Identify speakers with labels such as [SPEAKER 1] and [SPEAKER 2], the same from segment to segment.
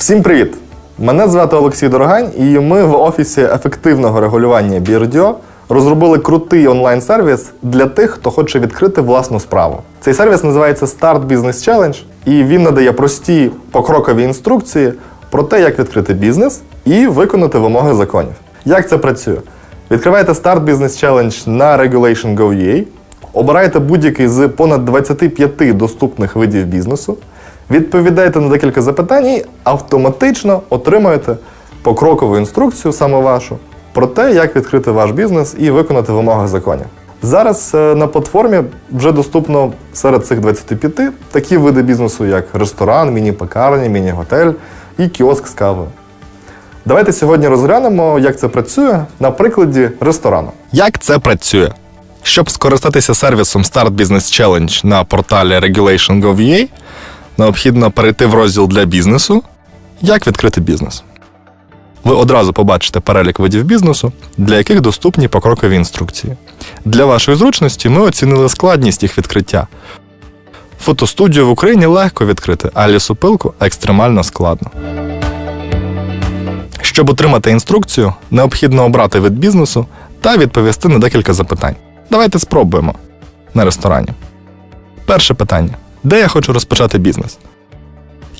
[SPEAKER 1] Всім привіт! Мене звати Олексій Дорогань, і ми в офісі ефективного регулювання BRDO розробили крутий онлайн-сервіс для тих, хто хоче відкрити власну справу. Цей сервіс називається Start Business Challenge, і він надає прості покрокові інструкції про те, як відкрити бізнес і виконати вимоги законів. Як це працює? Відкриваєте Start Business Challenge на Regulation.go.ua, обираєте будь-який з понад 25 доступних видів бізнесу, відповідаєте на декілька запитань і автоматично отримуєте покрокову інструкцію саме вашу про те, як відкрити ваш бізнес і виконати вимоги законів. Зараз е, на платформі вже доступно серед цих 25 такі види бізнесу, як ресторан, міні-пекарня, міні-готель і кіоск з кавою. Давайте сьогодні розглянемо, як це працює на прикладі ресторану. Як це працює? Щоб скористатися сервісом Start Business Challenge на порталі Regulation.gov.ua, необхідно перейти в розділ для бізнесу Як відкрити бізнес. Ви одразу побачите перелік видів бізнесу, для яких доступні покрокові інструкції. Для вашої зручності ми оцінили складність їх відкриття. Фотостудію в Україні легко відкрити, а лісопилку екстремально складно. Щоб отримати інструкцію, необхідно обрати вид бізнесу та відповісти на декілька запитань. Давайте спробуємо на ресторані. Перше питання: де я хочу розпочати бізнес?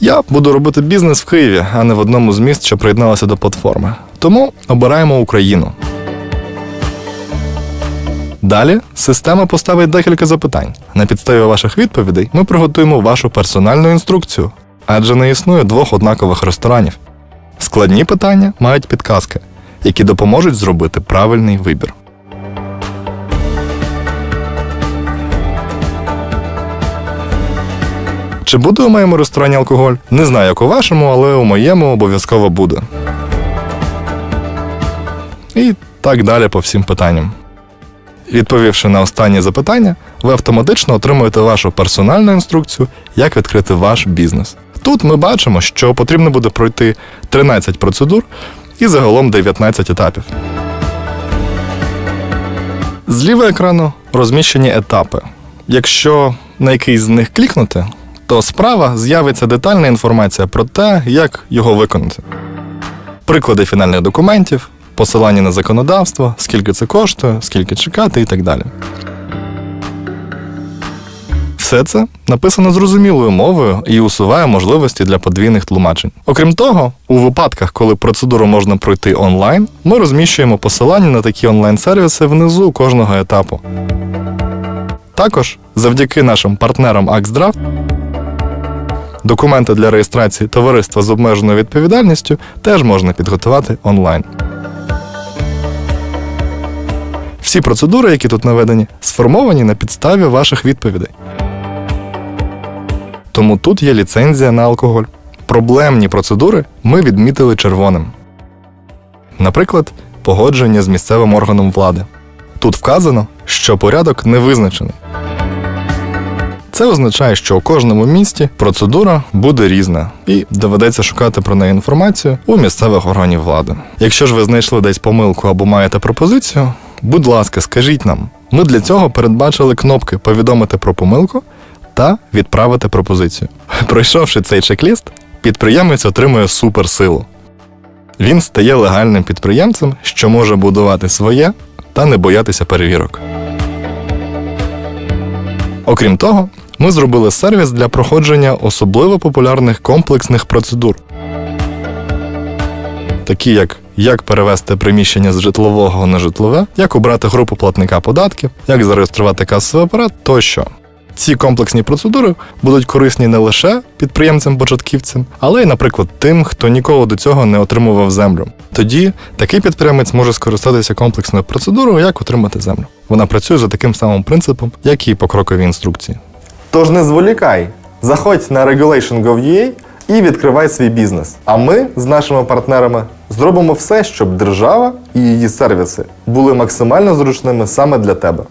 [SPEAKER 1] Я буду робити бізнес в Києві, а не в одному з міст, що приєдналося до платформи. Тому обираємо Україну. Далі система поставить декілька запитань. На підставі ваших відповідей ми приготуємо вашу персональну інструкцію, адже не існує двох однакових ресторанів. Складні питання мають підказки, які допоможуть зробити правильний вибір. Чи буде у моєму ресторані алкоголь? Не знаю, як у вашому, але у моєму обов'язково буде. І так далі по всім питанням. Відповівши на останнє запитання, ви автоматично отримуєте вашу персональну інструкцію, як відкрити ваш бізнес. Тут ми бачимо, що потрібно буде пройти 13 процедур і загалом 19 етапів. Зліва екрану розміщені етапи. Якщо на якийсь з них клікнути, то справа з'явиться детальна інформація про те, як його виконати. Приклади фінальних документів, посилання на законодавство, скільки це коштує, скільки чекати і так далі. Все це написано зрозумілою мовою і усуває можливості для подвійних тлумачень. Окрім того, у випадках, коли процедуру можна пройти онлайн, ми розміщуємо посилання на такі онлайн-сервіси внизу кожного етапу. Також завдяки нашим партнерам AxDraft документи для реєстрації товариства з обмеженою відповідальністю теж можна підготувати онлайн. Всі процедури, які тут наведені, сформовані на підставі ваших відповідей. Тому тут є ліцензія на алкоголь. Проблемні процедури ми відмітили червоним. Наприклад, погодження з місцевим органом влади. Тут вказано, що порядок не визначений. Це означає, що у кожному місті процедура буде різна, і доведеться шукати про неї інформацію у місцевих органів влади. Якщо ж ви знайшли десь помилку або маєте пропозицію, будь ласка, скажіть нам. Ми для цього передбачили кнопки Повідомити про помилку та відправити пропозицію. Пройшовши цей чек-ліст, підприємець отримує суперсилу. Він стає легальним підприємцем, що може будувати своє та не боятися перевірок. Окрім того, ми зробили сервіс для проходження особливо популярних комплексних процедур, такі як як перевести приміщення з житлового на житлове, як обрати групу платника податків, як зареєструвати касовий апарат тощо. Ці комплексні процедури будуть корисні не лише підприємцям-початківцям, але й, наприклад, тим, хто ніколи до цього не отримував землю. Тоді такий підприємець може скористатися комплексною процедурою, як отримати землю. Вона працює за таким самим принципом, як і покрокові інструкції. Тож не зволікай, заходь на regulation.gov.ua і відкривай свій бізнес. А ми з нашими партнерами зробимо все, щоб держава і її сервіси були максимально зручними саме для тебе.